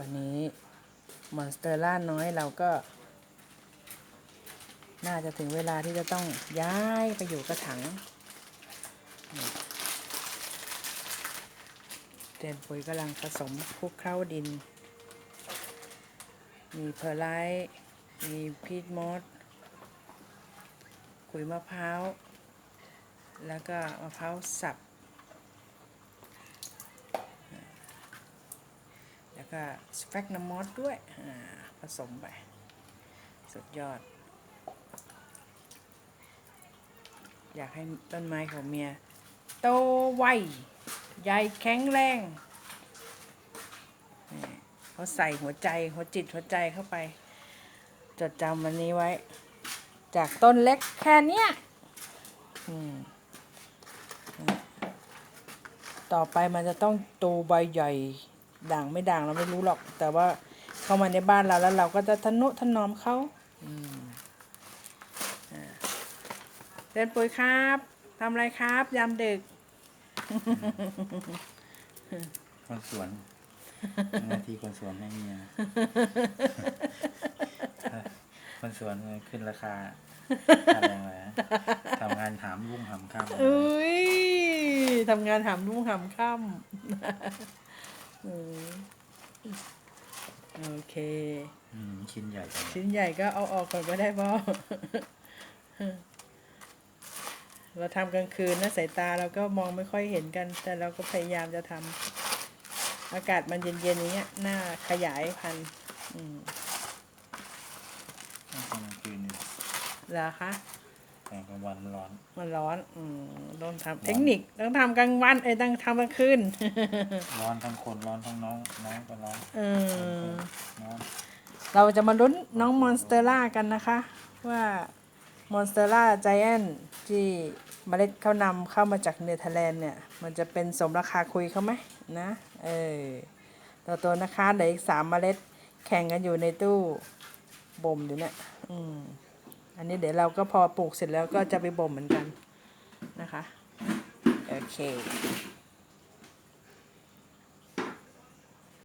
วันนี้มอนสเตอร์ล่าน้อยเราก็ น่าจะถึงเวลาที่จะต้องย้ายไปอยู่กระถางนี่เจนปุ๋ยกำลังผสมคลุกเคล้าดิน มีเพอร์ไลท์มีพีทมอสขุยมะพร้าว แล้วก็มะพร้าวสับ แล้ว ก็สแฟกนามอสด้วยผสมไป สุดยอด อยากให้ต้นไม้ของเมีย โตไวใหญ่แข็งแรงเขาใส่หัวใจหัวจิตหัวใจเข้าไป จดจำวันนี้ไว้ จากต้นเล็กแค่เนี้ยต่อไปมันจะต้องโตใบใหญ่ ด่างไม่ด่างเราไม่รู้หรอก แต่ว่าเข้ามาในบ้านเราแล้วเราก็จะทนุถนอมเขาอืมอ่าเดินปุ๋ยครับทำอะไรครับ ยามดึกคนสวนหน้าที่คนสวนให้เมียคนสวนเลยขึ้นราคาอะไรวะทำงานหามรุ่งหามข้ามอุ้ยทำงานหามรุ่งหามค่ำอืม โอเค อืมชิ้นใหญ่จังเลยชิ้นใหญ่ก็เอาออกก่อนก็ได้พ่อเราทำกลางคืนนะสายตาเราก็มองไม่ค่อยเห็นกัน แต่เราก็พยายามจะทำอากาศมันเย็นๆอย่างเงี้ยหน้าขยายพันธุ์อืมต้องกลางคืนนี่เหรอคะแต่ กลางวันร้อน มันร้อน อืมต้องทำเทคนิคต้องทำกลางวันเอ้ยต้องทำกลางคืน ร้อนทั้งคนร้อนทั้งน้องน้องก็ร้อนเออน้องเราจะมาลุ้นน้องมอนสเตอร่ากันนะคะ ว่ามอนสเตอร่าไจแอนที่เมล็ดเขานำเข้ามาจากเนเธอร์แลนด์เนี่ย มันจะเป็นสมราคาคุยเขาไหมนะ เออตัวตัวนะคะเหลืออีกสามเมล็ดแข่งกันอยู่ในตู้บ่มอยู่เนี่ย อืม อันนี้เดี๋ยวเราก็พอปลูกเสร็จแล้วก็จะไปบ่มเหมือนกันนะคะ โอเค